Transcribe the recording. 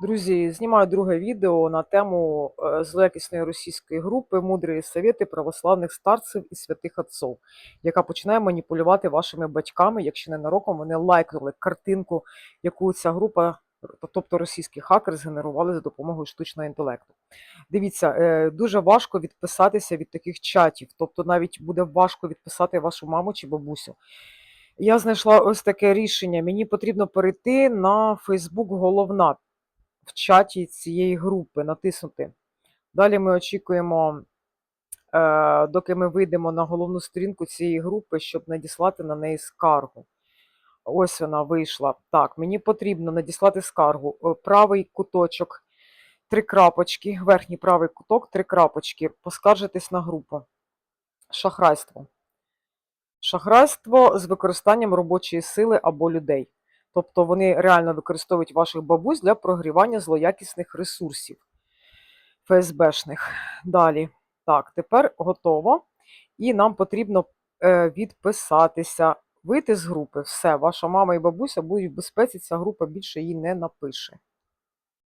Друзі, знімаю друге відео на тему е, злоякісної російської групи Мудрі совєти православних старців і святих отцов, яка починає маніпулювати вашими батьками, якщо ненароком вони лайкнули картинку, яку ця група, тобто російський хакер, згенерували за допомогою штучного інтелекту. Дивіться, е, дуже важко відписатися від таких чатів, тобто навіть буде важко відписати вашу маму чи бабусю. Я знайшла ось таке рішення. Мені потрібно перейти на Фейсбук головна в чаті цієї групи, натиснути. Далі ми очікуємо, е, доки ми вийдемо на головну сторінку цієї групи, щоб надіслати на неї скаргу. Ось вона вийшла. Так, мені потрібно надіслати скаргу. Е, Правий куточок, три крапочки, верхній правий куток, три крапочки. Поскаржитись на групу. Шахрайство. Шахрайство з використанням робочої сили або людей. Тобто вони реально використовують ваших бабусь для прогрівання злоякісних ресурсів ФСБшних. Далі. Так, тепер готово. І нам потрібно е, відписатися, вийти з групи. Все, ваша мама і бабуся будуть в безпеці, ця група більше її не напише.